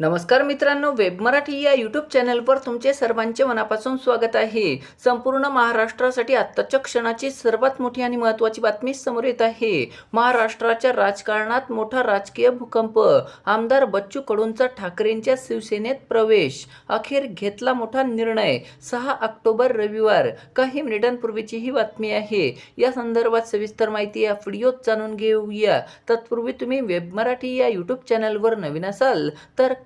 नमस्कार मित्रांनो वेब मराठी या यूट्यूब चॅनलवर तुमचे सर्वांचे मनापासून स्वागत आहे. संपूर्ण महाराष्ट्रासाठी आत्ताच्या क्षणाची सर्वात मोठी आणि महत्त्वाची बातमी समोर येत आहे. महाराष्ट्राच्या राजकारणात मोठा राजकीय भूकंप. आमदार बच्चू कडूंचा ठाकरेंच्या शिवसेनेत प्रवेश. अखेर घेतला मोठा निर्णय. सहा ऑक्टोबर रविवार. काही मिनिटांपूर्वीची ही बातमी आहे. या संदर्भात सविस्तर माहिती या व्हिडिओत जाणून घेऊया. तत्पूर्वी तुम्ही वेब मराठी या यूट्यूब चॅनलवर नवीन असाल तर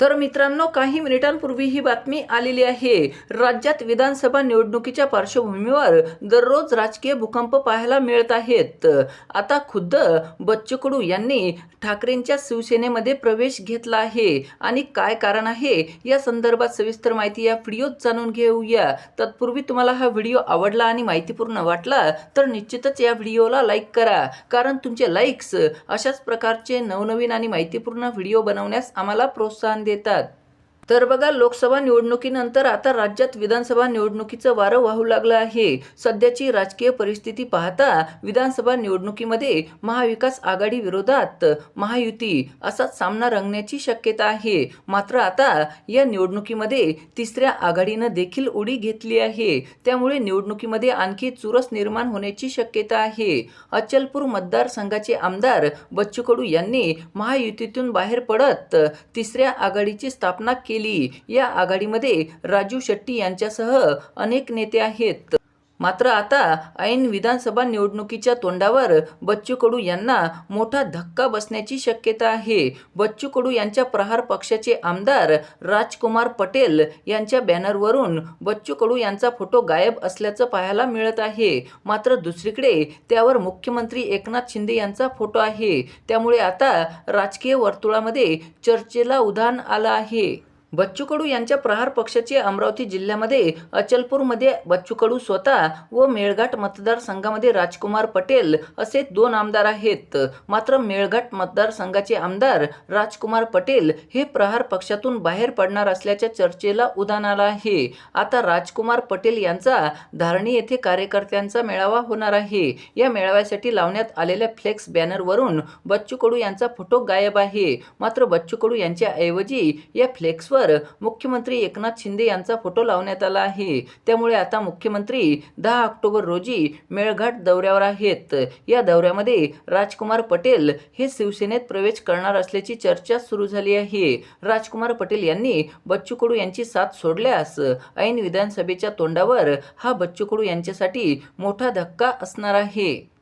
तर मित्रांनो काही मिनिटांपूर्वी ही बातमी आलेली आहे. राज्यात विधानसभा निवडणुकीच्या पार्श्वभूमीवर दररोज राजकीय भूकंप पाहायला मिळत आहेत. आता खुद्द बच्चू कडू यांनी ठाकरेंच्या शिवसेनेमध्ये प्रवेश घेतला आहे. आणि काय कारण आहे या संदर्भात सविस्तर माहिती या व्हिडिओत जाणून घेऊया. तत्पूर्वी तुम्हाला हा व्हिडिओ आवडला आणि माहितीपूर्ण वाटला तर निश्चितच या व्हिडिओला लाईक करा. कारण तुमचे लाईक्स अशाच प्रकारचे नवनवीन आणि माहितीपूर्ण व्हिडिओ बनवण्यास आम्हाला प्रोत्साहन देतात. तर बघा लोकसभा निवडणुकीनंतर आता राज्यात विधानसभा निवडणुकीचं वारं वाहू लागलं आहे. सध्याची राजकीय परिस्थिती पाहता विधानसभा निवडणुकीमध्ये महाविकास आघाडी विरोधात महायुती असा सामना रंगण्याची शक्यता आहे. मात्र आता या निवडणुकीमध्ये तिसऱ्या आघाडीनं देखील उडी घेतली आहे. त्यामुळे निवडणुकीमध्ये आणखी चुरस निर्माण होण्याची शक्यता आहे. अचलपूर मतदारसंघाचे आमदार बच्चू कडू यांनी महायुतीतून बाहेर पडत तिसऱ्या आघाडीची स्थापना केली केली. या आघाडीमध्ये राजू शेट्टी यांच्यासह अनेक नेते आहेत. मात्र आता ऐन विधानसभा निवडणुकीच्या तोंडावर बच्चू कडू यांना मोठा धक्का बसण्याची शक्यता आहे. बच्चू कडू यांच्या प्रहार पक्षाचे आमदार राजकुमार पटेल यांच्या बॅनरवरून बच्चू कडू यांचा फोटो गायब असल्याचं पाहायला मिळत आहे. मात्र दुसरीकडे त्यावर मुख्यमंत्री एकनाथ शिंदे यांचा फोटो आहे. त्यामुळे आता राजकीय वर्तुळामध्ये चर्चेला उधाण आलं आहे. बच्चू कडू यांच्या प्रहार पक्षाचे अमरावती जिल्ह्यामध्ये अचलपूरमध्ये बच्चू कडू स्वतः व मेळघाट मतदारसंघामध्ये राजकुमार पटेल असे दोन आमदार आहेत. मात्र मेळघाट मतदारसंघाचे आमदार राजकुमार पटेल हे प्रहार पक्षातून बाहेर पडणार असल्याच्या चर्चेला उदाहरण आलं आहे. आता राजकुमार पटेल यांचा धारणी येथे कार्यकर्त्यांचा मेळावा होणार आहे. या मेळाव्यासाठी लावण्यात आलेल्या फ्लेक्स बॅनरवरून बच्चू कडू यांचा फोटो गायब आहे. मात्र बच्चू कडू यांच्या ऐवजी या फ्लेक्सवर मुख्यमंत्री एकनाथ शिंदे यांचा फोटो लावण्यात आला आहे. त्यामुळे आता मुख्यमंत्री दहा ऑक्टोबर रोजी मेळघाट दौऱ्यावर आहेत. या दौऱ्यामध्ये राजकुमार पटेल हे शिवसेनेत प्रवेश करणार असल्याची चर्चा सुरू झाली आहे. राजकुमार पटेल यांनी बच्चू कडू यांची साथ सोडल्यास ऐन विधानसभेच्या तोंडावर हा बच्चू कडू यांच्यासाठी मोठा धक्का असणार आहे.